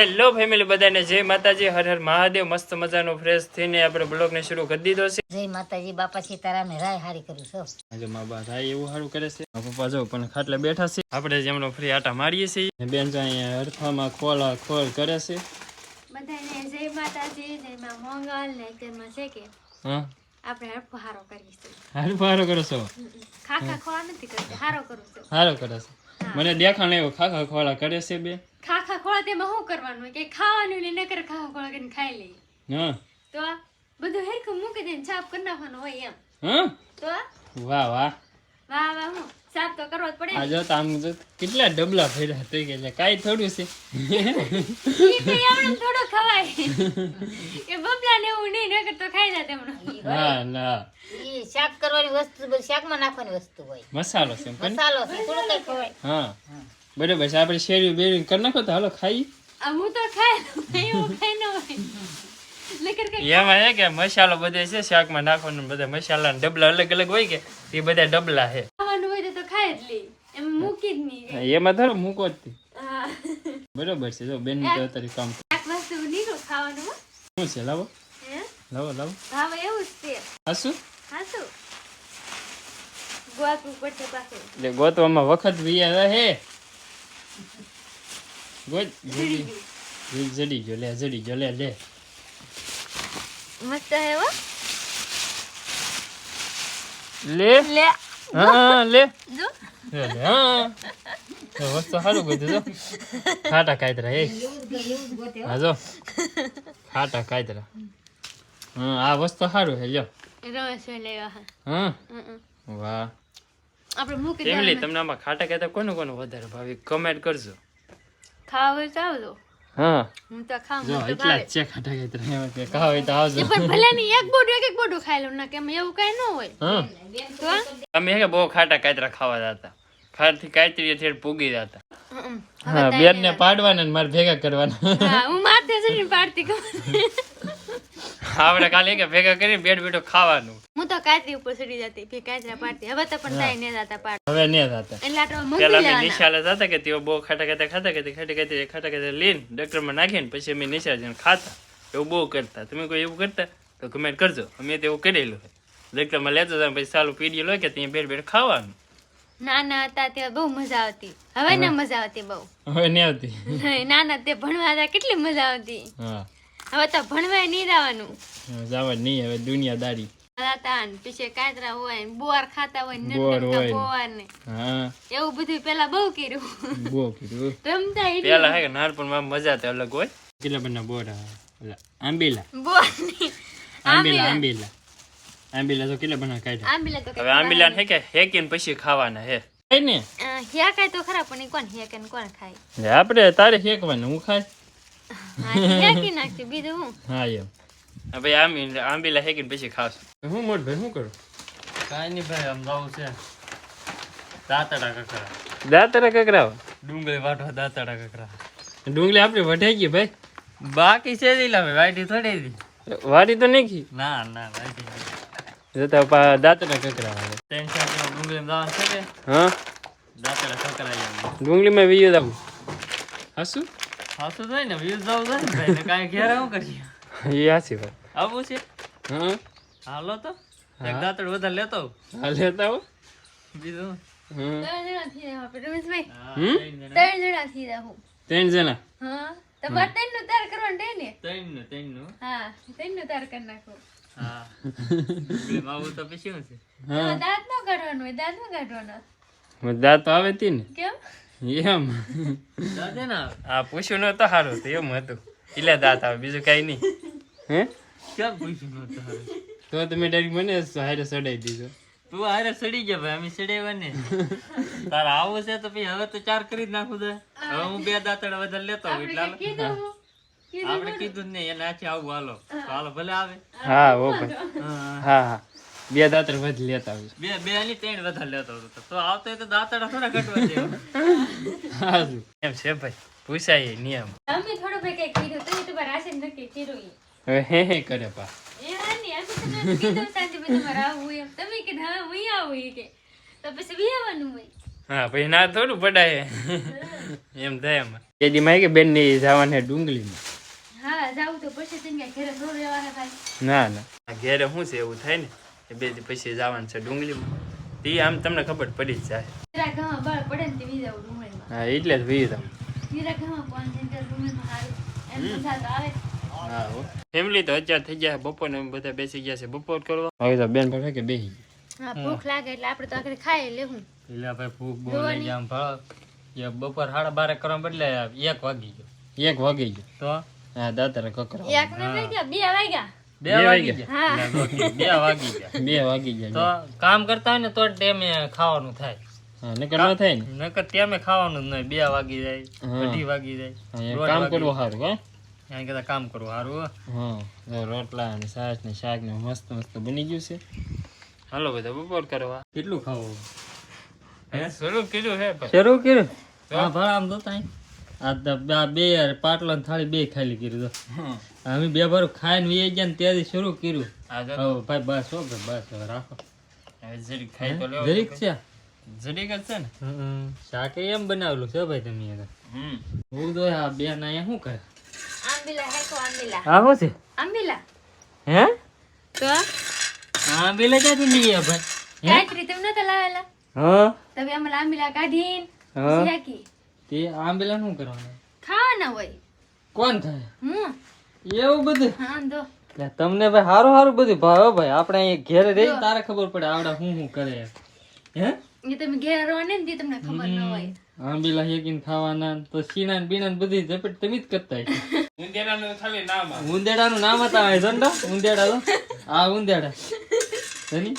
Hello family બધાને જય માતાજી. હર હર મહાદેવ. મસ્ત મજાનો ફ્રેશ થઈને આપણે બ્લોગને શરૂ કરી દીધો છે. જય માતાજી બાપા સીતારામ રાય હારી કરું છો. આજે મા બા રાય એવું હારું કરે છે. મારા પપ્પા જો પણ ખાટલે બેઠા છે. આપણે જેમનો ફ્રી આટા મારીએ છીએ. બેન જાય અહીંયા હરફામાં ખોલા ખોલ કરે છે. બધાને જય માતાજી જય માં મોંગલ ને તેમાં છે કે હા? આપણે હરફો હારો કરીશું હારું હારો કરો છો? ખાખા ખોળા નથી કરતા હારો કરું છું. હારો કરે છે. મને દેખાણ આવ્યો ખાખા ખોળા કરે છે બે. ખાખા ખોળા તેમાં શું કરવાનું? કે ખાવાનું ને નકર ખાખા ખોળા કરીને ખાઈ લઈએ. હા. તો આ બધું હેરખું મૂકી દઈને સાફ કરી નાખવાનું હોય એમ. હા? તો વાહ વાહ. વાહ વાહ હું. સાફ તો કરવો જ પડે. આ જો આમ જો કેટલા ડબલા ભર્યા થઈ ગયા છે. કાંઈ થોડું છે. ઈ થોડો ખવાય. એ બબલા ને એવું નહીં નકર તો ખાઈ જાય તેમનો હા ના. ઈ શાક કરવાની વસ્તુ શાકમાં નાખવાની વસ્તુ હોય. મસાલો છે? મસાલો છે થોડું કઈ ખવાય. હા. બરાબર છે આપણે શેરવી બેરી કરી નાખો તો હાલો ખાઈ. આ હું તો ખાઈ હું ખાઈ ન હોય. એમાં હે કે મસાલો બધે છે શાકમાં નાખવાનું બધા મસાલા ડબલા અલગ અલગ હોય કે એ બધા ડબલા છે. ખાવાનું હોય તો તો ખાઈ જ લે. એમ મૂકી જ નહીં. એમાં ધરો મૂકો જ. બરોબર છે જો બેન તો તારી કામ એક વસ્તુ નીકળું ખાવાનું શું છે લાવો? હે? લાવો લાવો. ભાવે એવું જ છે. ગોતવું પડશે પાછું. એટલે ગોતવામાં વખત વિયા હે. ગોત જડી ગયો. લે જડી ગયો લે લે. મસ્ત હે. લે. લે. હા લે. હા. તો વસ્તુ સારું કીધું જો ખાટા કાયતરા એ. હા જો. ખાટા કાયતરા હા આ વસ્તુ સારું હે લ્યો. હા. વાહ. આપણે મૂકી ફેમિલી તમને આમાં ખાટા કાયતા કોને કોને વધારે ભાવે? કમેન્ટ કરજો. ખાવા હોય તો આવજો. હા. હું તો ખાવ જો એટલા છે ખાટા કાયતરા એમાં કે ખાવ તો આવજો. પણ ભલે નહીં એક બોડું એક એક બોડું ખાઈ લઉં ના એવું કઈ ન હોય. હા. અમે કે બહુ ખાટા કાયતરા ખાવા જતા? ખારથી કાયતરી થેડ પૂગી જતા. હા બેન ને પાડવાના ને મારે ભેગા કરવાના. હા હું માથે ચડીને પાડતી કહું આપણે ખાલી કે ભેગા કરીને બેડ બેડો ખાવાનું. હું તો કાચરી ઉપર ચડી જતી ફી કાચરા પાડતી. હવે તો પણ તાઈ ને જાતા પાડ હવે ને જાતા એટલે આટલો મૂકી પેલા નિશાલે જાતા કે તેઓ બહુ ખાટા ખાતા ખાતા કે ખાટા ખાતા ખાટા ખાતા ડોક્ટરમાં નાખીને પછી અમે નિશાળ જઈને ખાતા. એવું બહુ કરતા. તમે કોઈ એવું કરતા તો કમેન્ટ કરજો. અમે તો એવું કરેલું ડોક્ટરમાં લેતો જાય પછી સારું પીડીએ લો કે ત્યાં બેઠ બેડ ખાવાનું. નાના હતા ત્યાં બહુ મજા આવતી. હવે? ના મજા આવતી બહુ. હવે નહીં આવતી. નાના તે ભણવા હતા કેટલી મજા આવતી. હા. હવે તો ભણવાય નહીં જવાનું. જવા નહીં હવે દુનિયાદારી. ને કાતરા હોય ને બોર ખાતા હોય ને. બોર ને. હા. એવું બધું પેલા બહુ કર્યું. બહુ કીધું રમતા એટલું. પેલા હે કે નાનપણમાં મજા તો અલગ હોય. કેટલા બધા બોરા આંબીલા. બોર આંબીલા આંબીલા. આંબીલા. તો કેટલા બધા કાઢ્યા આંબીલા તો હવે આંબીલા હે કે હેકીને પછી ખાવાના હે. ને? તો ખરા પણ ઈ કોણ હેકે કોણ ખાય? આપડે આપણે તારે હેકવાનું હું ખાય? હા હિયાકી નાખશે બીજું હું? હા એમ. હા ભાઈ આંબી આંબીલા હેકીને પછી ખાવશું હું મોટ ભાઈ શું કરું? કાંઈ નહીં ભાઈ આમ જવું છે. દાંતડા કકરા. દાંતરા કકરાવ ડુંગળી વાટવા દાંતડા કકરા. ડુંગળી આપણી વઢાઈ ગઈ ભાઈ. બાકી છે લાવે વાટી થોડી દી વાડી તો નહીં ના ના વાટી. જતા પા ત્રણ ચાર કિલો ડુંગળી માં છે હા? દાંતડા કકરાઈ ડુંગળીમાં વીયો દાવું હાસું? હાસું થાય ને વ્યૂઝ જવું થાય ને ભાઈ ને કાંઈ ઘેર આવું કરીએ? એ હાસી વાત આવું છે? હા હાલો તો એક દાંતડ વધારે લેતો હા લેતા હો બીજું? ત્રણ જણા હા? ત્રણ. ત્રણ ત્રણ તમારે ત્રણનું કરવાનું રહે ને? ત્રણનું, ત્રણનું. હા ત્રણનું તાર કરી નાખો. હા. તો પછી શું છે? હા. દાંત નો કાઢવાનું દાંત નો કાઢવાનો. દાંત તો આવે તી ને. કેમ? એમ. આ પૂછ્યું નતો સારું તો એમ હતું. એટલે દાંત આવે બીજું કઈ નહીં. હે? કેમ પૂછ્યું નતો? તો તમે ડાયરેક્ટ મને હારે ચડાવી દીધો. તું હારે સડી ગયા ભાઈ અમે સડાવ્યા ને. તારે આવું છે તો પછી હવે તો ચાર કરી જ નાખું દે હવે હું બે દાંતડા વધારે લેતો હોઉં એટલે આપણે કીધું જ નહીં એને આવું હાલો. હાલો ભલે આવે. હા ઓ ભાઈ હા. હા હા. બે દાતર વધ લેતા બે બે ની ત્રણ વધારે લેતો હતો તો. આવતો તો દાંતડા થોડા ઘટવા દે. હા એમ છે ભાઈ. પૂછાય નિયમ. તમે થોડું ભાઈ કઈ કીધું તમે તમારે આશે નક્કી કીધું હવે હે હે કરે પા. એ હા નહીં, અમે તમને કીધું શાંતિભાઈ તમારે આવવું એમ. તમે કીધું હા હું આવું કે. તો પછી બી આવવાનું હોય. હા પછી ના થોડું પડાય. એમ થાય એમાં. એદી માં કે બેનની જવાને ડુંગળીમાં. હા જાવું તો પછી તને ઘરે થોડું રહેવાના ભાઈ. ના ઘેરે શું છે એવું થાય ને? એ બે પછી જવાનું છે ડુંગળીમાં. તે આમ તમને ખબર પડી જ જાય. હીરા ઘરમાં બળ પડે ને તે વી જાવ ડુંગળીમાં. હા એટલે જ વી દઉં હીરા ઘરમાં કોણ છે ત્યારે ડુંગળીમાં સારું એમ મજા તો આવે હા ફેમિલી તો અત્યારે થઈ ગયા બપોર ને બધા બેસી ગયા છે બપોર કરવા. હવે તો બેન પાસે કે બેસી હા ભૂખ લાગે એટલે આપણે તો આખરે ખાઈ લેવું એટલે ભાઈ ફૂક બોલે જામ ભાવ. એ બપોર સાડા બારે કરવા બદલે એક વાગી ગયો. એક વાગી ગયો. તો? હા દાતર કકરા. એક ને વાગ્યા બે વાગ્યા. બે વાગી. ગયા. હા. એટલે જો, બે વાગી ગયા. બે વાગી તો કામ કરતા હોય ને તો ટેમે ખાવાનું થાય. નકર ન થાય ને? નકર ટેમે ખાવાનું જ નહીં. બે વાગી જાય અઢી વાગી જાય એ દોઢ કામ વાગી કરવું સારું હા? જાય. એના કામ કરવું સારું હો. હા રોટલા ને શાક ને શાક ને મસ્ત મસ્ત બની ગયું છે. હાલો બધા બપોર કરવા. કેટલું ખાવું? શરૂ કર્યું હે શરૂ કર્યું? હા ભાઈ આમ જોતા અહીં. આ બે- બે પાટલા ને થાળી બે ખાલી કર્યું અમે બે ભાર ખાઈને વી ગયા ને ત્યાંથી શરૂ કર્યું. હવે ભાઈ બસ હો ભાઈ બસ હવે રાખો. જરીક ખાઈ તો લેવો જરીક છે? જરીક જ છે ને? હમ. એમ બનાવેલું છે ભાઈ તમે એને હું તો આ બેન અહીંયા શું કરે? આંબીલા હેકો આંબીલા. આ છે? આંબીલા. હે? તો? હા ક્યાંથી લઈએ ભાઈ? ગાયત્રી તમે નતા લાવેલા. હા. તમે આંબીલા કાઢીને હા. શેકી તે આંબેલા શું કરવાના. ખાવાના હોય? કોણ થાય હું. એવું બધું? હા દો. તમને ભાઈ હારું હારું બધું ભાવે ભાઈ. આપણે અહીંયા ઘેર રહી તારે ખબર પડે આવડા હું શું કરે. હે? એ તમે ઘેર રહો ને તે તમને ખબર ન હોય. આંબીલા હેકીન ખાવાના તો સીણા ને બીણા બધી ઝપટ તમે જ કરતા. ઉંદેડાનું નામ ઉંદેડાનું નામ હતા આ ઝંડા ઉંદેડા આ ઉંદેડા અહીં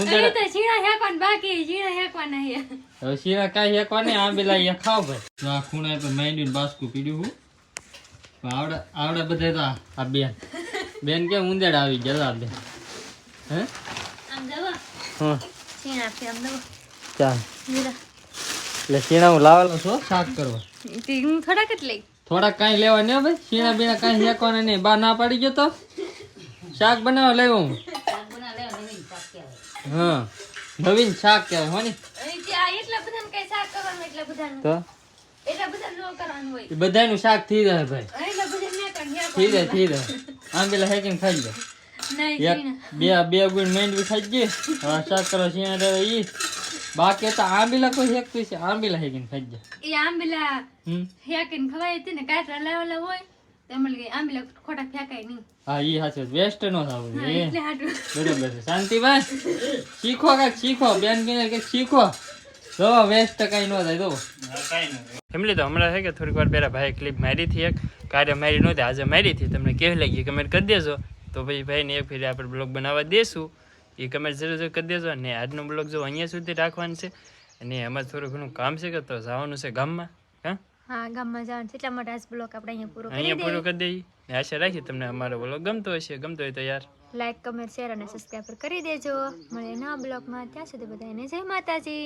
ઉંદેડા તો શીણા હેકવાન બાકી ઝીણા હેકવાના હે હવે કાંઈ નહીં ખાવ ભાઈ. આ ખૂણા પર માંડ્યું બાસ્કુ પીડ્યું હું. આવડા આવડા બધા તો આ બેન. બેન કે ઉંદેડા આવી ગયા બે હે? આમ દવા. હા. દવા. ચાલ. એટલે શીણા હું લાવેલો છું શાક કરવા. હું થોડાક જ લઈ. થોડાક કાંઈ લેવા ને ભાઈ? શીણા બીણા કાંઈ હેકવાના નહીં. બા ના પાડી ગયો તો? શાક બનાવવા લેવું હું? હા. નવીન શાક કહેવાય હો ને અહીં તે આ એટલા બધાને કઈ શાક કરવાનું એટલા બધાનું. તો? એટલા બધા નો કરવાનું હોય. બધાનું શાક થઈ જાય ભાઈ. એટલા બધા ને કરી થઈ જાય થઈ જાય. આંબેલા હેકીને ખાઈ જાય બે બે ગુણ માંડવી ખાઈ ગઈ શાક કરો ઈ. બાકી તો આંબીલા કોઈ હેકતું છે આંબીલા હેકીને ખાઈ જાય એ આંબેલા હેકીને ખવાય હતી ને કાંઠા લાવેલા હોય. ખોટા ફેંકાય નહીં. હા ઈ હાચે વેસ્ટ નો થવું હા, જોઈએ એટલે હાટું બરોબર છે. શાંતિભાઈ શીખો કાંઈક શીખો. બેન કિને કંઈક શીખો. જો વેસ્ટ કઈ ન થાય તો ફેમિલી તો હમણાં છે કે થોડીક વાર પેલા ભાઈ ક્લિપ મારી હતી એક. કાર્ય મારી નહોતી આજે મારી હતી. તમને કેવી લાગી કમેન્ટ કરી દેજો. તો પછી ભાઈને એક ફેરી આપણે બ્લોગ બનાવવા દેશું. એ કમેન્ટ જરૂર જરૂર કરી દેજો. અને આજનો બ્લોગ જો અહીંયા સુધી રાખવાનું છે. અને એમાં થોડું ઘણું કામ છે કે તો જવાનું છે ગામમાં. હા ગામમાં જવાનું છે. એટલા માટે આજ બ્લોક આપણે અહીંયા પૂરો કરી અહીંયા પૂરું દઈએ. કરી દઈએ. આશા રાખી તમને અમારો બ્લોગ ગમતો હશે ગમતો હોય તો યાર. લાઈક કમેન્ટ શેર અને સબસ્ક્રાઈબ કરી દેજો. મળે નવા બ્લોગમાં. ત્યાં સુધી બધાને જય માતાજી.